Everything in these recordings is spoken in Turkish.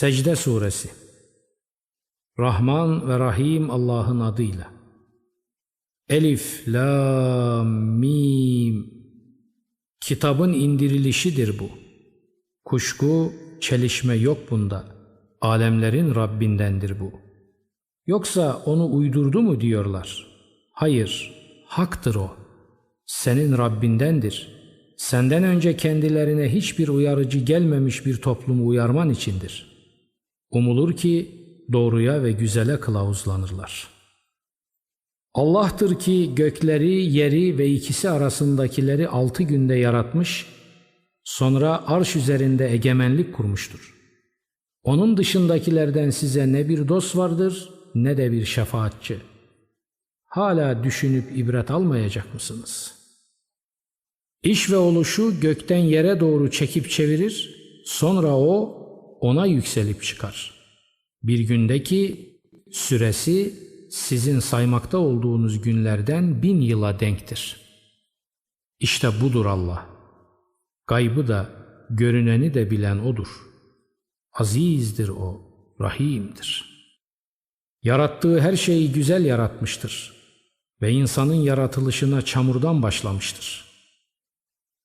Secde Suresi Rahman ve Rahim Allah'ın adıyla. Elif, La, Mim. Kitabın indirilişidir bu. Kuşku, çelişme yok bunda. Alemlerin Rabbindendir bu. Yoksa onu uydurdu mu diyorlar. Hayır, haktır o. Senin Rabbindendir. Senden önce kendilerine hiçbir uyarıcı gelmemiş bir toplumu uyarman içindir. Umulur ki doğruya ve güzele kılavuzlanırlar. Allah'tır ki gökleri, yeri ve ikisi arasındakileri altı günde yaratmış, sonra arş üzerinde egemenlik kurmuştur. Onun dışındakilerden size ne bir dost vardır ne de bir şefaatçi. Hala düşünüp ibret almayacak mısınız? İş ve oluşu gökten yere doğru çekip çevirir, sonra o ona yükselip çıkar. Bir gündeki süresi sizin saymakta olduğunuz günlerden bin yıla denktir. İşte budur Allah. Gaybı da, görüneni de bilen O'dur. Azizdir O, Rahim'dir. Yarattığı her şeyi güzel yaratmıştır ve insanın yaratılışına çamurdan başlamıştır.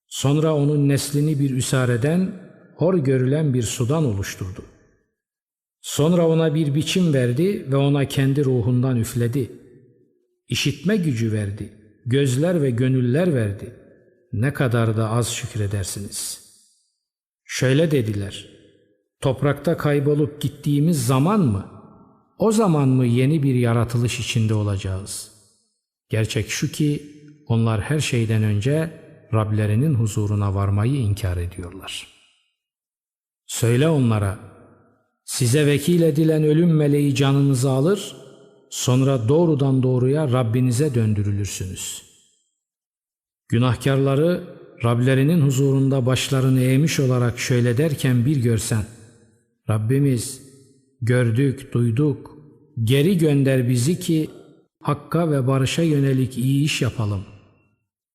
Sonra onun neslini bir üsareden, hor görülen bir sudan oluşturdu. Sonra ona bir biçim verdi ve ona kendi ruhundan üfledi. İşitme gücü verdi, gözler ve gönüller verdi. Ne kadar da az şükredersiniz. Şöyle dediler, toprakta kaybolup gittiğimiz zaman mı, o zaman mı yeni bir yaratılış içinde olacağız? Gerçek şu ki onlar her şeyden önce Rablerinin huzuruna varmayı inkar ediyorlar. Söyle onlara, size vekil edilen ölüm meleği canınızı alır, sonra doğrudan doğruya Rabbinize döndürülürsünüz. Günahkarları Rablerinin huzurunda başlarını eğmiş olarak şöyle derken bir görsen, Rabbimiz gördük, duyduk, geri gönder bizi ki Hakka ve barışa yönelik iyi iş yapalım.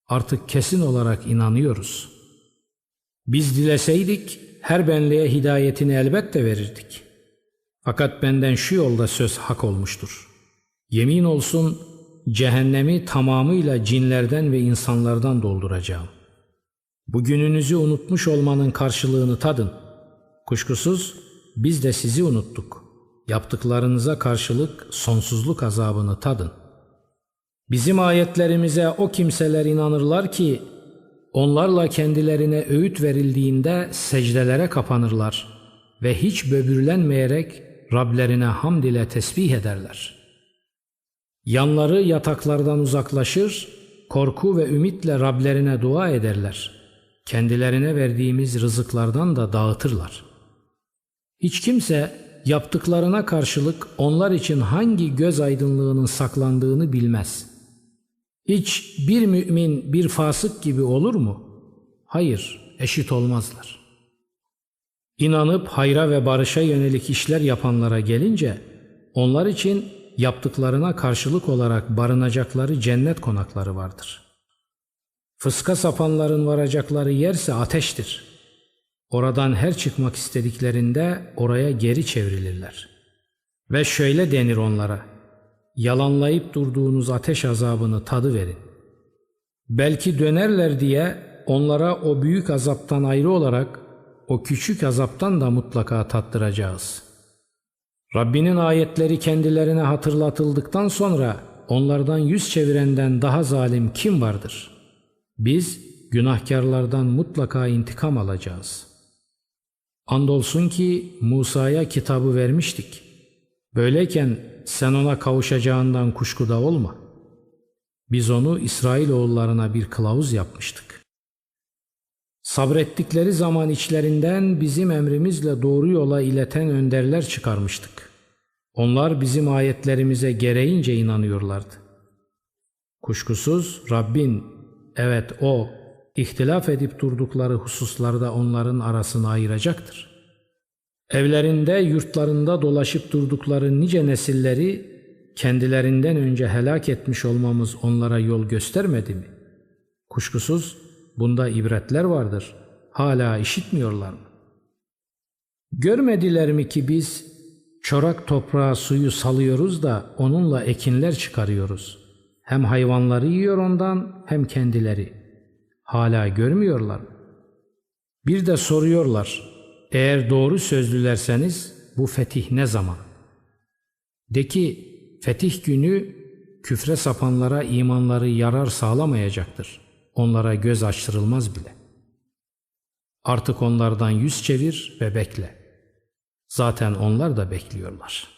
Artık kesin olarak inanıyoruz. Biz dileseydik her benliğe hidayetini elbette verirdik. Fakat benden şu yolda söz hak olmuştur. Yemin olsun cehennemi tamamıyla cinlerden ve insanlardan dolduracağım. Bugününüzü unutmuş olmanın karşılığını tadın. Kuşkusuz biz de sizi unuttuk. Yaptıklarınıza karşılık sonsuzluk azabını tadın. Bizim ayetlerimize o kimseler inanırlar ki onlarla kendilerine öğüt verildiğinde secdelere kapanırlar ve hiç böbürlenmeyerek Rablerine hamd ile tesbih ederler. Yanları yataklardan uzaklaşır, korku ve ümitle Rablerine dua ederler. Kendilerine verdiğimiz rızıklardan da dağıtırlar. Hiç kimse yaptıklarına karşılık onlar için hangi göz aydınlığının saklandığını bilmez. Hiç bir mümin bir fasık gibi olur mu? Hayır, eşit olmazlar. İnanıp hayra ve barışa yönelik işler yapanlara gelince onlar için yaptıklarına karşılık olarak barınacakları cennet konakları vardır. Fıska sapanların varacakları yerse ateştir. Oradan her çıkmak istediklerinde oraya geri çevrilirler. Ve şöyle denir onlara, yalanlayıp durduğunuz ateş azabını tadı verin. Belki dönerler diye onlara o büyük azaptan ayrı olarak o küçük azaptan da mutlaka tattıracağız. Rabbinin ayetleri kendilerine hatırlatıldıktan sonra onlardan yüz çevirenden daha zalim kim vardır? Biz günahkarlardan mutlaka intikam alacağız. Andolsun ki Musa'ya kitabı vermiştik. Böyleyken sen ona kavuşacağından kuşkuda olma. Biz onu İsrailoğullarına bir kılavuz yapmıştık. Sabrettikleri zaman içlerinden bizim emrimizle doğru yola ileten önderler çıkarmıştık. Onlar bizim ayetlerimize gereğince inanıyorlardı. Kuşkusuz Rabbin, evet O, ihtilaf edip durdukları hususlarda onların arasını ayıracaktır. Evlerinde, yurtlarında dolaşıp durdukları nice nesilleri kendilerinden önce helak etmiş olmamız onlara yol göstermedi mi? Kuşkusuz bunda ibretler vardır. Hala işitmiyorlar mı? Görmediler mi ki biz çorak toprağa suyu salıyoruz da onunla ekinler çıkarıyoruz. Hem hayvanları yiyor ondan hem kendileri. Hala görmüyorlar mı? Bir de soruyorlar, eğer doğru sözlülerseniz bu fetih ne zaman? De ki, fetih günü küfre sapanlara imanları yarar sağlamayacaktır. Onlara göz açtırılmaz bile. Artık onlardan yüz çevir ve bekle. Zaten onlar da bekliyorlar.''